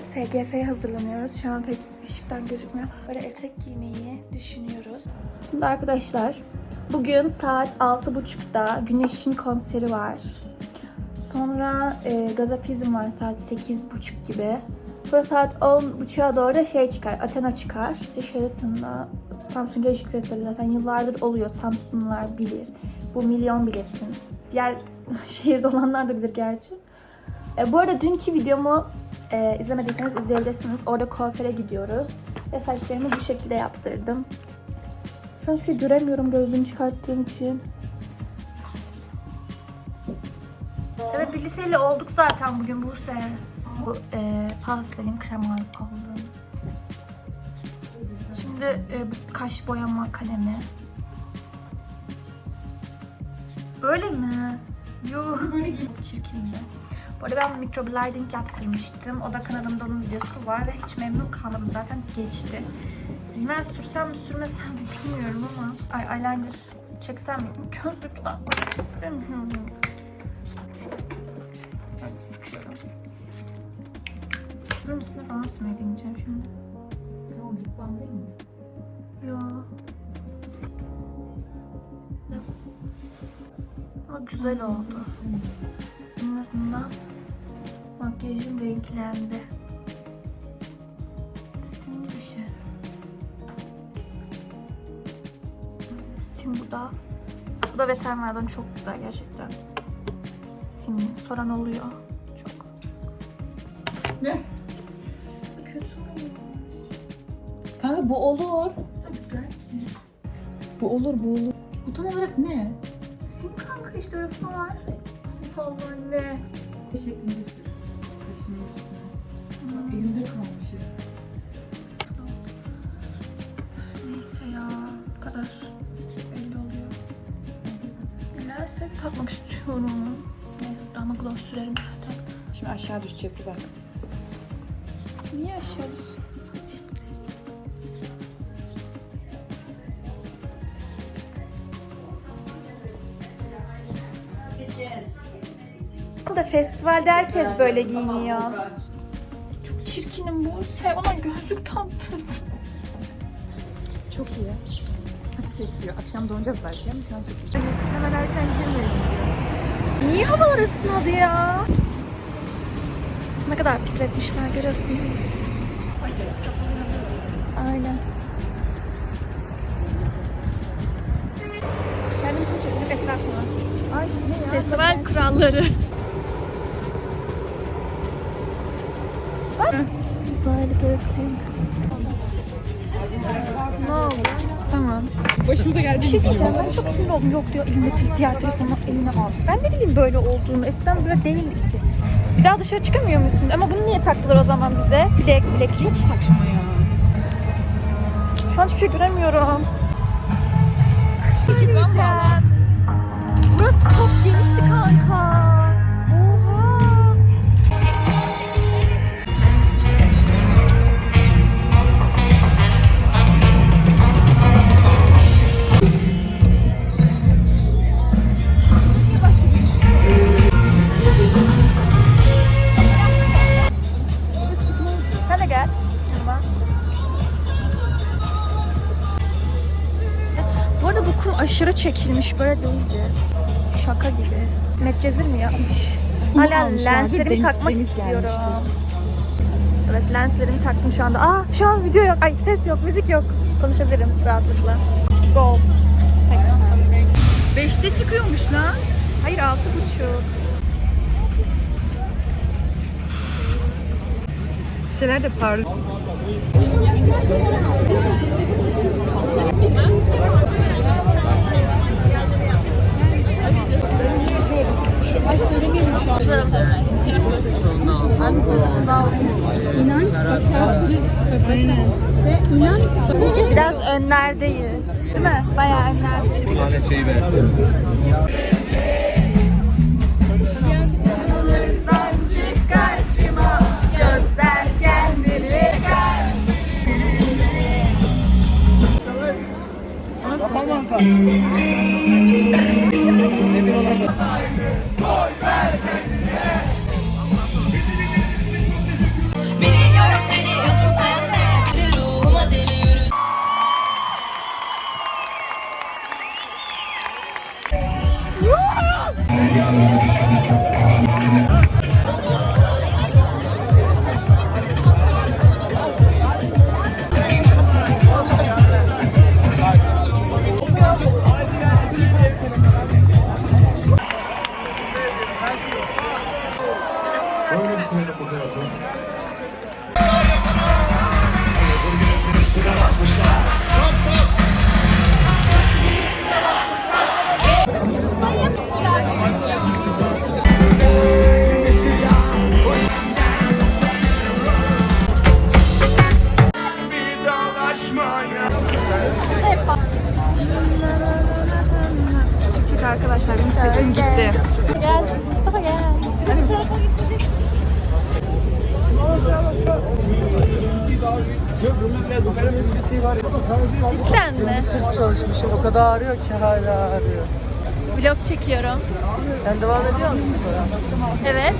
SGF'ye hazırlanıyoruz. Şu an pek ışıktan gözükmüyor. Böyle etek giymeyi düşünüyoruz. Şimdi arkadaşlar bugün saat 6.30'da Güneş'in konseri var. Sonra e, Gazapizm var saat 8.30 gibi. Sonra saat 10.30'a doğru da şey çıkar, Athena çıkar. İşte Sheraton'da Samsung Gençlik Festivali zaten yıllardır oluyor. Samsunlular bilir. Bu milyon biletin. Diğer şehirde olanlar da bilir gerçi. E, bu arada dünkü videomu e, izlemediyseniz izleyebilirsiniz. Orada kuaföre gidiyoruz. Ve saçlarımı bu şekilde yaptırdım. Şu an hiçbir şey göremiyorum gözlüğümü çıkarttığım için. Evet bir liseyle olduk zaten bugün Buse. Bu e, pastelin kremalı aldım. Şimdi e, bu kaş boyama kalemi. Böyle mi? Yuh. Çirkindi. Bu arada ben microblading yaptırmıştım. O da kanalımda onun videosu var ve hiç memnun kalmadım. Zaten geçti. Rimel sürsem mi sürmesem mi bilmiyorum ama. Ay eyeliner çeksem mi? Gözlük takmak istemiyorum. Sıkıyorum. Bunun üstüne falan sürmeyi deneyeceğim şimdi. O lip balm değil mi? Yo. Ama güzel oldu. Azından makyajım renklendi. Sim bir şey. Bu da. Bu da veterinarya'dan çok güzel gerçekten. Sim soran oluyor. Çok. Ne? Kötü olmuş. Kanka bu olur. Güzel. Bu olur bu olur. Bu tam olarak ne? Sim kanka işte öyle var. Allah ne? Şeklinde sür. Kaşının üstüne. Bak elimde kalmış ya. Neyse ya, bu kadar belli oluyor. Nelerse takmak istiyorum. Neyse, ama gloss sürerim zaten. Şimdi aşağı düşecek bak. Niye aşağısı? Da festivalde herkes böyle giyiniyor. Çok çirkinim bu. Sen ona gözlük taktırdın. Çok iyi. Patates yiyor. Akşam donacağız belki ama şu an çok iyi. Hemen erken girmeyelim Niye havalar ısınadı ya? Ne kadar pisletmişler görüyorsun değil mi? Aynen. Kendimizi çekip etrafına. Ay ne ya? Festival kuralları. Güzel göstereyim. Ne oldu? Tamam. Başımıza Bir gelecek şey diyeceğim ben çok sinir oldum. Yok diyor elinde te- diğer telefonu eline al. Ben ne bileyim böyle olduğunu. Eskiden böyle değildi ki. Bir daha dışarı çıkamıyor musun? Ama bunu niye taktılar o zaman bize? Bilek bilek. Çok saçma ya. Şu an hiçbir şey göremiyorum. Küçük lan valla. Burası çok genişti kanka. Çekilmiş böyle değildi. Şaka gibi. Medcezir mi yapmış? Hala lenslerimi deniz- takmak deniz istiyorum. Evet lenslerimi taktım şu anda. Aa şu an video yok. Ay ses yok, müzik yok. Konuşabilirim rahatlıkla. Gold. 80. Beşte çıkıyormuş lan. Hayır altı buçuk. Şeyler de parlıyor. Biraz önlerdeyiz. Değil mi? Bayağı önlerdeyiz. tane çık Stop, stop. arkadaşlar. Benim sesim gitti. Gel Mustafa gel. Cidden mi? Sırt çalışmışım. O kadar ağrıyor ki hala ağrıyor. Vlog çekiyorum. Sen devam ediyor musun? Evet.